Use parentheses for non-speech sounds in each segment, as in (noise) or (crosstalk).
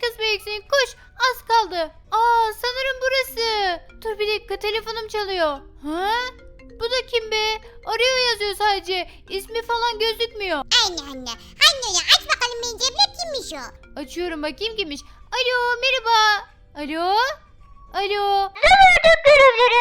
kız büyüksün koş. Az kaldı. Aa sanırım burası. Dur bir dakika telefonum çalıyor. Ha? Bu da kim be? Arıyor yazıyor sadece. İsmi falan gözükmüyor. Anne anne. Anne ya aç bakalım benim cebimde kimmiş o? Açıyorum bakayım kimmiş. Alo merhaba. Alo? Alo? Verdiğim görevleri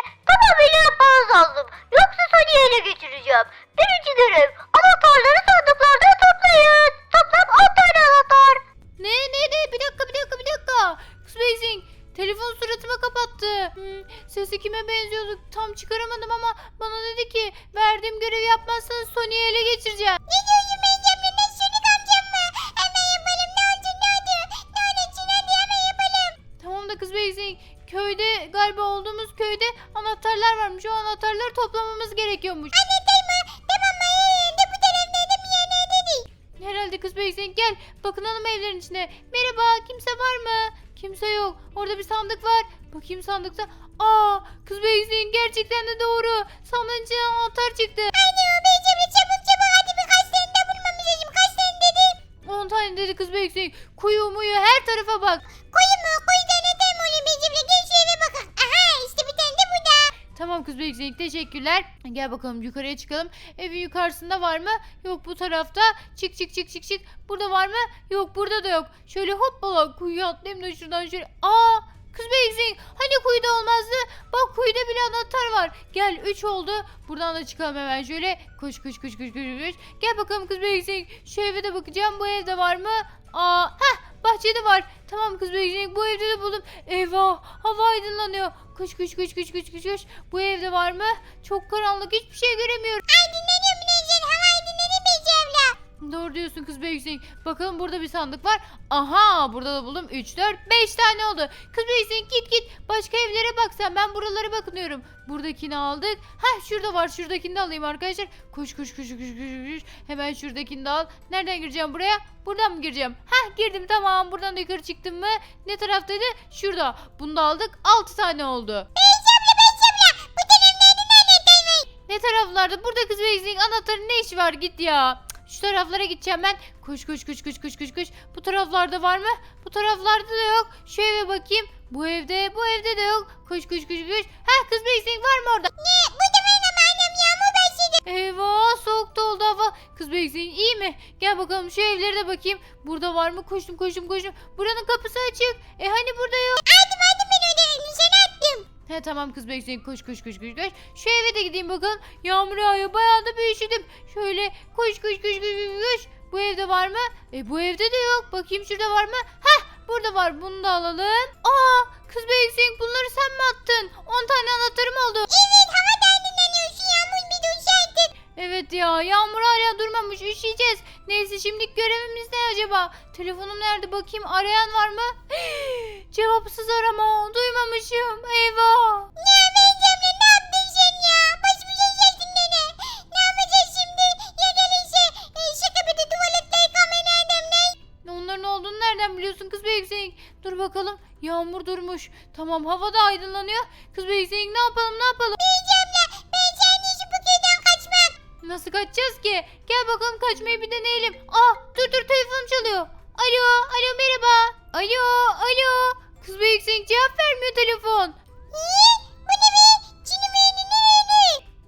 Sony'yi ele geçireceğim. Ne diyorsun cebimde? Ben Sonic amcam mı? Hemen yapalım. Ne oldu ne oldu? Ne oldu hadi hemen yapalım. Tamam da kız Beyzing köyde galiba olduğumuz köyde anahtarlar varmış. O anahtarları toplamamız gerekiyormuş. Anahtar mı? Tamam mı? Ne bu tarafta mı ya ne dedi? Herhalde kız Beyzing gel bakınalım evlerin içine. Merhaba kimse var mı? Kimse yok. Orada bir sandık var. Bakayım sandıkta. Aa kız Beyzing gerçekten de doğru. İçinden anahtar çıktı. Anne o cebimde çabuk çabuk hadi birkaç tane de bulmamız lazım. Kaç tane dedi? 10 tane dedi kız Beyzing. Kuyu muyu her tarafa bak. Koyun mu? Koyun da anahtar mı oluyor cebimde? Gel şu eve bakın. Aha işte bir tane de burada. Tamam kız Beyzing teşekkürler. Gel bakalım yukarıya çıkalım. Evin yukarısında var mı? Yok bu tarafta. Çık çık çık çık çık. Burada var mı? Yok burada da yok. Şöyle hoppala kuyuya atlayayım da şuradan şöyle. Aa Kız Beyzing hani kuyuda olmazdı? Bak kuyuda bile anahtar var. Gel 3 oldu. Buradan da çıkalım hemen şöyle. Koş koş koş koş koş koş. Gel bakalım kız Beyzing. Şu eve de bakacağım. Bu evde var mı? Aa heh bahçede var. Tamam kız Beyzing bu evde de buldum. Eyvah hava aydınlanıyor. Koş koş koş koş koş koş koş. Bu evde var mı? Çok karanlık hiçbir şey göremiyorum. Aydınlanıyor mu? Doğru diyorsun kız Beyzing. Bakalım burada bir sandık var. Aha burada da buldum. 3, 4, 5 tane oldu. Kız Beyzing git git. Başka evlere bak sen. Ben buralara bakınıyorum. Buradakini aldık. Heh şurada var. Şuradakini de alayım arkadaşlar. Koş koş koş koş koş koş. Hemen şuradakini de al. Nereden gireceğim buraya? Buradan mı gireceğim? Heh girdim tamam. Buradan da yukarı çıktım mı? Ne taraftaydı? Şurada. Bunu da aldık. 6 tane oldu. Ne taraflarda? Burada kız Beyzing anahtarın ne işi var? Git ya. Şu taraflara gideceğim ben. Koş koş koş koş koş koş koş. Bu taraflarda var mı? Bu taraflarda da yok. Şu eve bakayım. Bu evde, bu evde de yok. Koş koş koş koş. Ha kız Beyzing var mı orada? Ne? Burada benim ama annem yağmur başladı. Eyvah soğuk da oldu hava. Kız Beyzing iyi mi? Gel bakalım şu evlere de bakayım. Burada var mı? Koştum koştum koştum. Buranın kapısı açık. E hani burada yok. Adım He tamam kız Beyzing koş koş koş koş koş. Şu eve de gideyim bakalım. Yağmur yağıyor bayağı da bir üşüdüm. Şöyle koş koş koş koş koş. Bu evde var mı? E bu evde de yok. Bakayım şurada var mı? Heh burada var bunu da alalım. Aa kız Beyzing bunları sen mi attın? 10 tane anahtarım oldu. Evet Evet ya yağmur hala durmamış üşüyeceğiz. Neyse şimdi görevimiz ne acaba? Telefonum nerede bakayım arayan var mı? (gasps) Cevapsız arama duymamışım eyvah. Ya Ece abla ne yaptın sen ya? Başımıza şaştın nene. Ne yapacağız şimdi? Ya gelirse e, şaka bir de tuvalette kamera adamlar. Onların olduğunu nereden biliyorsun kız Beyzing? Dur bakalım. Yağmur durmuş. Tamam hava da aydınlanıyor. Kız Beyzing ne yapalım ne yapalım? Ece Gel bakalım kaçmayı bir deneyelim. Aa dur dur telefonum çalıyor. Alo alo merhaba. Alo alo. Kız Beyzing cevap vermiyor telefon. Bu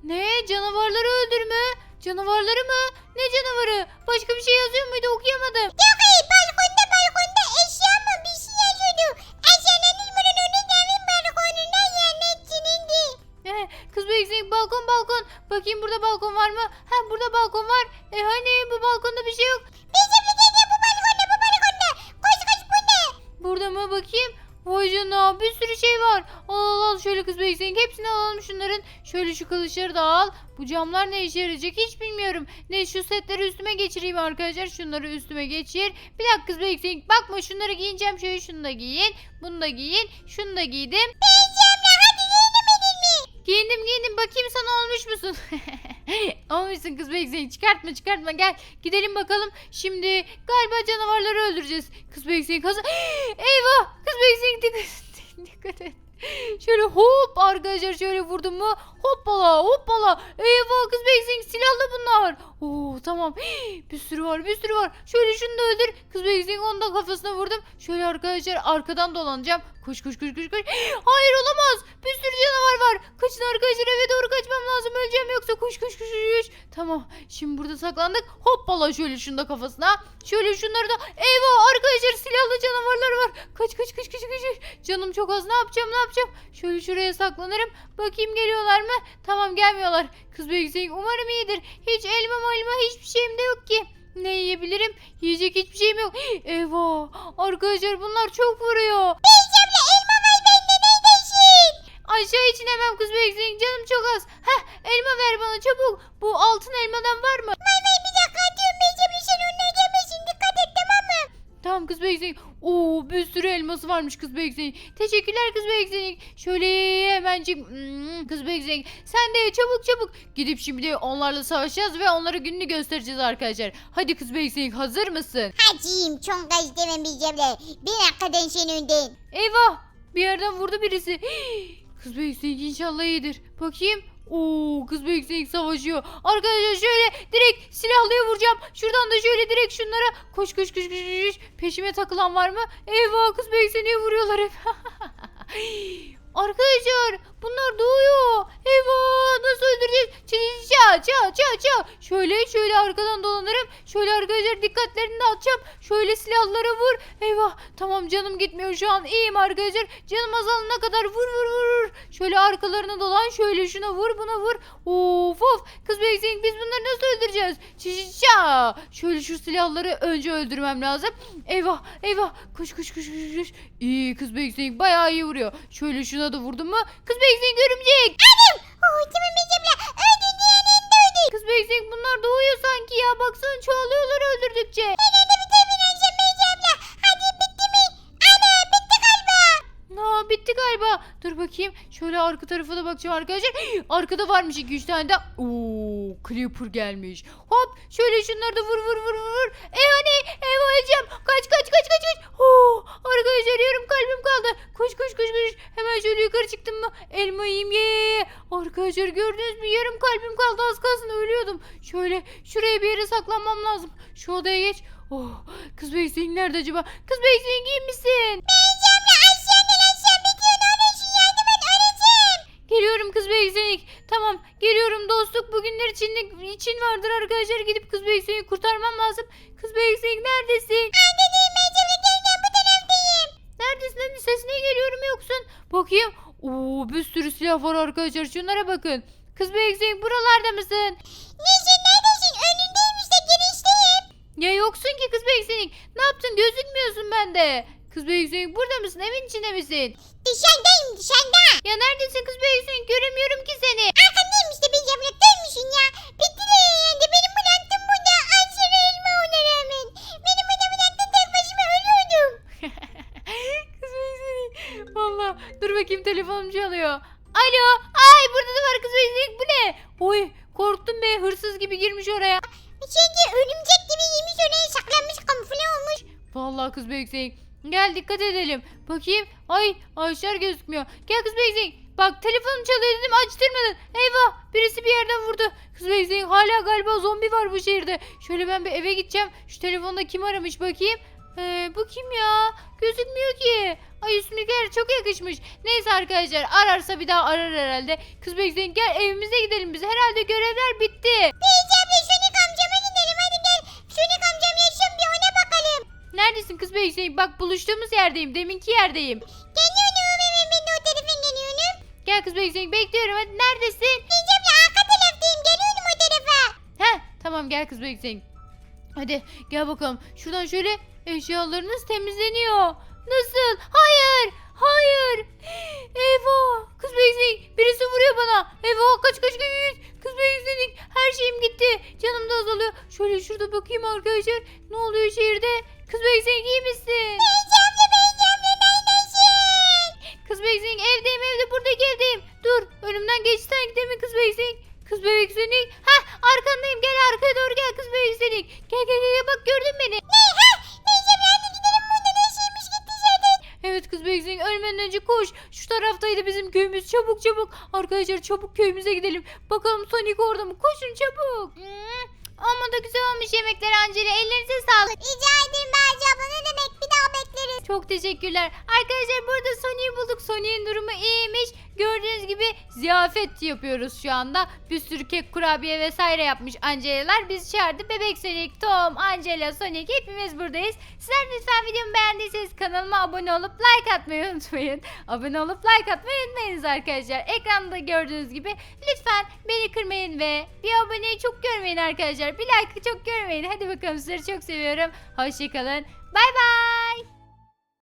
ne be? Canavarları öldürme. Canavarları mı? Ne canavarı? Başka bir şey yazıyor muydu okuyamadım. Yok hayır balkonda balkonda eşya mı bir şey yazıyordu. Eşyaların bunun önünde evin balkonunda yani Çin'indi. Eh, kız Beyzing balkon balkon. Bakayım burada balkon var mı? Ha burada balkon var. E hani bu balkonda bir şey yok. Bizim gece bu balkonda bu balkonda. Koş koş bu ne? Burada mı bakayım? Vay canına bir sürü şey var. Al al al şöyle kız Beyzing hepsini alalım şunların. Şöyle şu kılıçları da al. Bu camlar ne işe yarayacak hiç bilmiyorum. Ne şu setleri üstüme geçireyim arkadaşlar. Şunları üstüme geçir. Bir dakika kız Beyzing bakma şunları giyineceğim. Şöyle şunu da giyin. Bunu da giyin. Şunu da giydim. Mi? Giyindim giyindim bakayım sana olmuş musun? (laughs) Olmuşsun kız Beyzing çıkartma çıkartma gel gidelim bakalım. Şimdi galiba canavarları öldüreceğiz. Kız Beyzing hazır. (gasps) Eyvah kız Beyzing dikkat, (laughs) dikkat et. Şöyle hop arkadaşlar şöyle vurdum mu hoppala hoppala. Eyvah kız Beyzing silahlı bunlar. Oo tamam (gasps) bir sürü var bir sürü var. Şöyle şunu da öldür. Kız Beyzing onu da kafasına vurdum. Şöyle arkadaşlar arkadan dolanacağım. Koş koş koş koş koş. Hayır olamaz. Bir sürü canavar var. Kaçın arkadaşlar eve doğru kaçmam lazım. Öleceğim yoksa koş koş koş koş. Tamam şimdi burada saklandık. Hoppala şöyle şunu da kafasına. Şöyle şunları da. Eyvah arkadaşlar silahlı canavarlar var. Kaç kaç kaç kaç kaç. Canım çok az ne yapacağım ne yapacağım. Şöyle şuraya saklanırım. Bakayım geliyorlar mı? Tamam gelmiyorlar. Kız Beyzing umarım iyidir. Hiç elma malma hiçbir şeyim de yok ki. Ne yiyebilirim? Yiyecek hiçbir şeyim yok. (gasps) Eyvah. Arkadaşlar bunlar çok vuruyor. Beyzemle elma var bende neydesin? Aşağı için hemen kız Beyzing canım çok az. Heh elma ver bana çabuk. Bu altın elmadan var mı? Tamam kız Beyzing. Oo bir sürü elması varmış kız Beyzing. Teşekkürler kız Beyzing. Şöyle hemencik hmm, kız Beyzing. Sen de çabuk çabuk. Gidip şimdi onlarla savaşacağız ve onlara gününü göstereceğiz arkadaşlar. Hadi kız Beyzing hazır mısın? Hacıyım çok istemem Beyzemle. Bir dakikadan sen önden. Eyvah! Bir yerden vurdu birisi. (gasps) Kız Büyüksek inşallah iyidir. Bakayım. Oo kız Büyüksek savaşıyor. Arkadaşlar şöyle direkt silahlıya vuracağım. Şuradan da şöyle direkt şunlara koş koş koş koş koş. Peşime takılan var mı? Eyvah kız Büyüksek'e vuruyorlar hep. (laughs) Arkadaşlar bunlar doğuyor. Eyvah nasıl öldüreceğiz? Ça ça ça ça. Şöyle şöyle arkadan dolanırım. Şöyle arkadaşlar dikkatlerini dağıtacağım. Şöyle silahlara vur. Eyvah tamam canım gitmiyor şu an. İyiyim arkadaşlar. Canım azalana kadar vur vur vur. Şöyle arkalarına dolan. Şöyle şuna vur buna vur. Of of. Kız Beksin biz bunları nasıl öldüreceğiz? Ça Şöyle şu silahları önce öldürmem lazım. Eyvah eyvah. Koş koş koş koş koş. İyi kız Beksin bayağı iyi vuruyor. Şöyle şuna da vurdum mu? Kız Beksin görümcek. Oh tamam Beyzemle öldün diyenin de öldün. Kız Beksin bunlar doğuyor sanki ya. Baksana çoğalıyorlar öldürdükçe. Yine de bir teminensin Beyzemle. Hadi bitti mi? Ana bitti galiba. Aa, bitti galiba. Dur bakayım. Şöyle arka tarafa da bakacağım arkadaşlar. (gasps) Arkada varmış 2-3 tane de. Oo, Creeper gelmiş. Hop şöyle şunları da vur vur vur vur. E hani ev öleceğim. Kaç kaç kaç kaç kaç. Oo, arkadaşlar yarım kalbim kaldı. Koş koş koş koş. Hemen şöyle yukarı çıktım mı? Elma yiyeyim ye, ye. ye. Arkadaşlar gördünüz mü? Yarım kalbim kaldı. Az kalsın ölüyordum. Şöyle şuraya bir yere saklanmam lazım. Şu odaya geç. Oh, kız Beysin nerede acaba? Kız Beysin iyi misin? Beyzemle aşağıdan aşağı bitiyorsun öğrensin yardım et. Geliyorum kız Beyzenik. Tamam geliyorum dostluk bugünler için, için vardır arkadaşlar. Gidip kız Beyzenik'i kurtarmam lazım. Kız Beyzenik neredesin? Silah var arkadaşlar. Şunlara bakın. Kız Beyzenik buralarda mısın? Neyse neredesin önündeyim işte girişteyim. Ya yoksun ki kız Beyzenik. Ne yaptın? Gözükmüyorsun bende. Kız Beyzenik burada mısın? Evin içinde misin? Dışarıdayım dışarıda. Ya neredesin kız Beyzenik? Göremiyorum ki seni. Arkandayım işte Beyzemle görmüşsün ya. Bitti de benim bıraktım burada. Aşırı elma ona rağmen. Benim burada bıraktım tek başıma ölüyordum. (laughs) kız Beyzenik. Valla dur bakayım telefonum çalıyor. Alo. Ay burada da var kız Beyzenik. Bu ne? Oy korktum be hırsız gibi girmiş oraya. Çünkü örümcek gibi yemiş oraya saklanmış kamufle olmuş. Vallahi kız Beyzenik. Gel dikkat edelim. Bakayım. Ay ağaçlar gözükmüyor. Gel kız Beyzenik. Bak telefonum çalıyor dedim açtırmadın. Eyvah birisi bir yerden vurdu. Kız Beyzenik hala galiba zombi var bu şehirde. Şöyle ben bir eve gideceğim. Şu telefonda kim aramış bakayım. Ee, bu kim ya? Gözükmüyor ki. Ay üstündekiler çok yakışmış. Neyse arkadaşlar ararsa bir daha arar herhalde. Kız Beyzenik gel evimize gidelim biz. Herhalde görevler bitti. Beyzemle Sonic amcama gidelim hadi gel. Sonic amcam yaşam bir ona bakalım. Neredesin kız Beyzenik? Bak buluştuğumuz yerdeyim. Deminki yerdeyim. Geliyorum hemen ben de o tarafa geliyorum. Gel kız Beyzenik bekliyorum. Hadi neredesin? Beyzemle arka taraftayım geliyorum o tarafa. Heh tamam gel kız Beksin. Hadi gel bakalım. Şuradan şöyle eşyalarınız temizleniyor. Nasıl? Hayır. Hayır. Eyvah. Kız Beksin. Birisi vuruyor bana. Eyvah kaç kaç kaç. Kız Beksin. Her şeyim gitti. Canım da azalıyor. Şöyle şurada bakayım arkadaşlar. Ne oluyor şehirde? Kız Beksin iyi misin? Beyzemle Beyzemle neredesin? Kız Beksin evdeyim evde buradaki evdeyim. Dur önümden geçsen değil mi kız Beksin? Kız Sonic. Hah arkandayım gel arkaya doğru gel kız Sonic. Gel gel gel Çabuk çabuk. Arkadaşlar çabuk köyümüze gidelim. Bakalım Sonic orada mı? Koşun çabuk. Hmm, Ama da güzel olmuş yemekler Angela. Ellerinize sağlık. rica ederim Berce abla ne demek bir daha bekleriz. Çok teşekkürler. Arkadaşlar burada Sonic'i bulduk. Sonic'in durumu iyiymiş. Gördüğünüz gibi ziyafet yapıyoruz şu anda. Bir sürü kek, kurabiye vesaire yapmış Angela'lar. Biz çağırdı. Bebek Sonic, Tom, Angela, Sonic hepimiz buradayız. Sizler lütfen videomu beğendiyseniz kanalıma abone olup like atmayı unutmayın. Abone olup like atmayı unutmayınız arkadaşlar. Ekranda gördüğünüz gibi lütfen beni kırmayın ve bir aboneyi çok görmeyin arkadaşlar. Bir like çok görmeyin. Hadi bakalım sizleri çok seviyorum. Hoşçakalın. Bay bay.